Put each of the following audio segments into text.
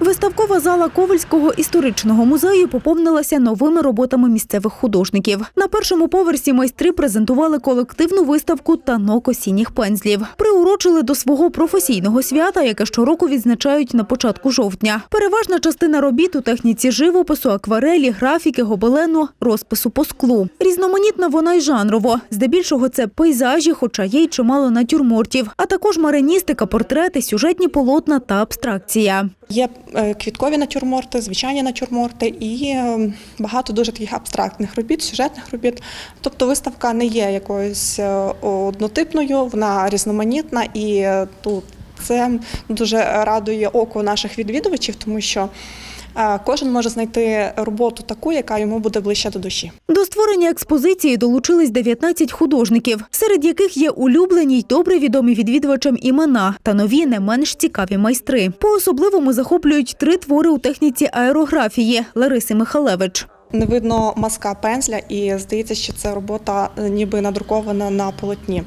Виставкова зала Ковальського історичного музею поповнилася новими роботами місцевих художників. На першому поверсі майстри презентували колективну виставку танок осінніх пензлів. Приурочили до свого професійного свята, яке щороку відзначають на початку жовтня. Переважна частина робіт у техніці живопису, акварелі, графіки, гобелену, розпису по склу. Різноманітна вона й жанрово. Здебільшого це пейзажі, хоча є й чимало натюрмортів, а також мариністика, портрети, сюжетні полотна та абстракція. Є е, квіткові натюрморти, звичайні натюрморти і е, багато дуже таких абстрактних робіт, сюжетних робіт. Тобто виставка не є якоюсь е, однотипною, вона різноманітна і тут це дуже радує око наших відвідувачів, тому що е, кожен може знайти роботу таку, яка йому буде ближче до душі. До створення експозиції долучились 19 художників, серед яких є улюблені й добре відомі відвідувачам імена та нові не менш цікаві майстри. По особливому захоплюють три твори у техніці аерографії Лариси Михалевич. Не видно маска пензля, і здається, що це робота е, ніби надрукована на полотні.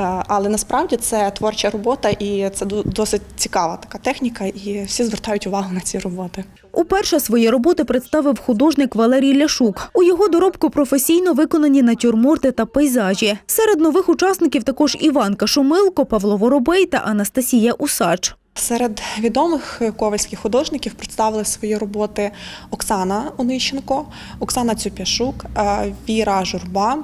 Е, Але насправді це творча робота, і це досить цікава така техніка, і всі звертають увагу на ці роботи. Уперше свої роботи представив художник Валерій Ляшук. У його доробку професійно виконані натюрморти та пейзажі. Серед нових учасників також Іванка Шумилко, Павло Воробей та Анастасія Усач. Серед відомих ковальських художників представили свої роботи Оксана Онищенко, Оксана Цюпяшук, е, Віра Журба.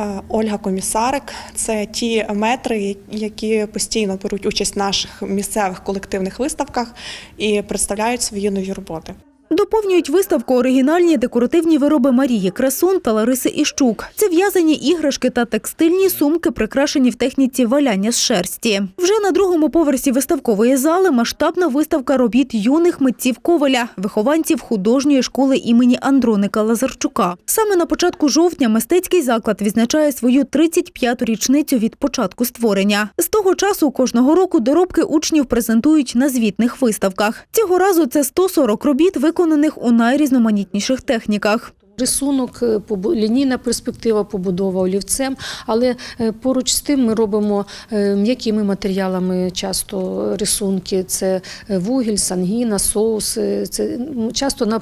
Е, Ольга Комісарик це ті метри, які постійно беруть участь в наших місцевих колективних виставках і представляють свої нові роботи. Доповнюють виставку оригінальні декоративні вироби Марії Красун та Лариси Іщук. Це в'язані іграшки та текстильні сумки, прикрашені в техніці валяння з шерсті. Вже на другому поверсі виставкової зали масштабна виставка робіт юних митців Коваля, вихованців художньої школи імені Андроника Лазарчука. Саме на початку жовтня мистецький заклад відзначає свою 35-ту річницю від початку створення. З того часу кожного року доробки учнів презентують на звітних виставках. Цього разу це 140 робіт, виконаних у найрізноманітніших техніках. Рисунок, е, лінійна перспектива, побудова олівцем, але е, поруч з тим ми робимо е, м'якими матеріалами часто рисунки. Це вугіль, сангіна, соус, це часто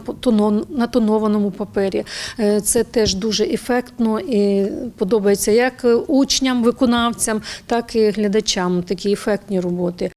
на тонованому папері. Це теж дуже ефектно і подобається як учням, виконавцям, так і глядачам. Такі ефектні роботи.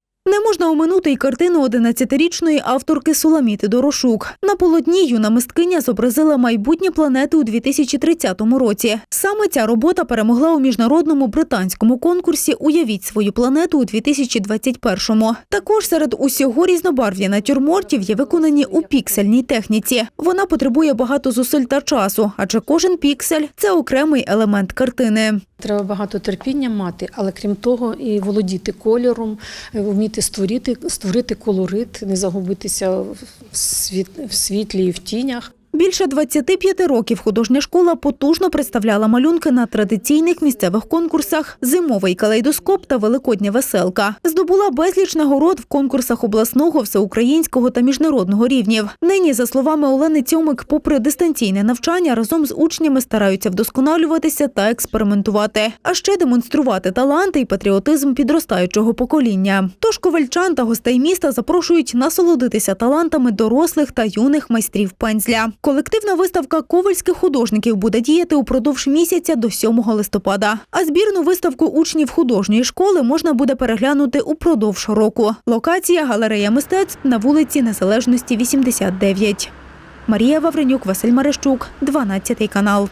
Можна оминути й картину 11-річної авторки Суламіти Дорошук. На полотні юна мисткиня зобразила майбутні планети у 2030 році. Саме ця робота перемогла у міжнародному британському конкурсі Уявіть свою планету у 2021-му. Також серед усього різнобарв'я натюрмортів є виконані у піксельній техніці. Вона потребує багато зусиль та часу, адже кожен піксель це окремий елемент картини. Треба багато терпіння мати, але крім того, і володіти кольором, е, вміти створити, створити колорит, не загубитися в світ, в світлі і в тінях. Більше 25 років художня школа потужно представляла малюнки на традиційних місцевих конкурсах Зимовий калейдоскоп та Великодня веселка. Здобула безліч нагород в конкурсах обласного, всеукраїнського та міжнародного рівнів. Нині, за словами Олени Цьомик, попри дистанційне навчання, разом з учнями стараються вдосконалюватися та експериментувати, а ще демонструвати таланти і патріотизм підростаючого покоління. Тож ковальчан та гостей міста запрошують насолодитися талантами дорослих та юних майстрів пензля. Колективна виставка ковальських художників буде діяти упродовж місяця до 7 листопада. А збірну виставку учнів художньої школи можна буде переглянути упродовж року. Локація галерея мистецтв на вулиці Незалежності 89. Марія Вавренюк, Василь Марищук, 12 канал.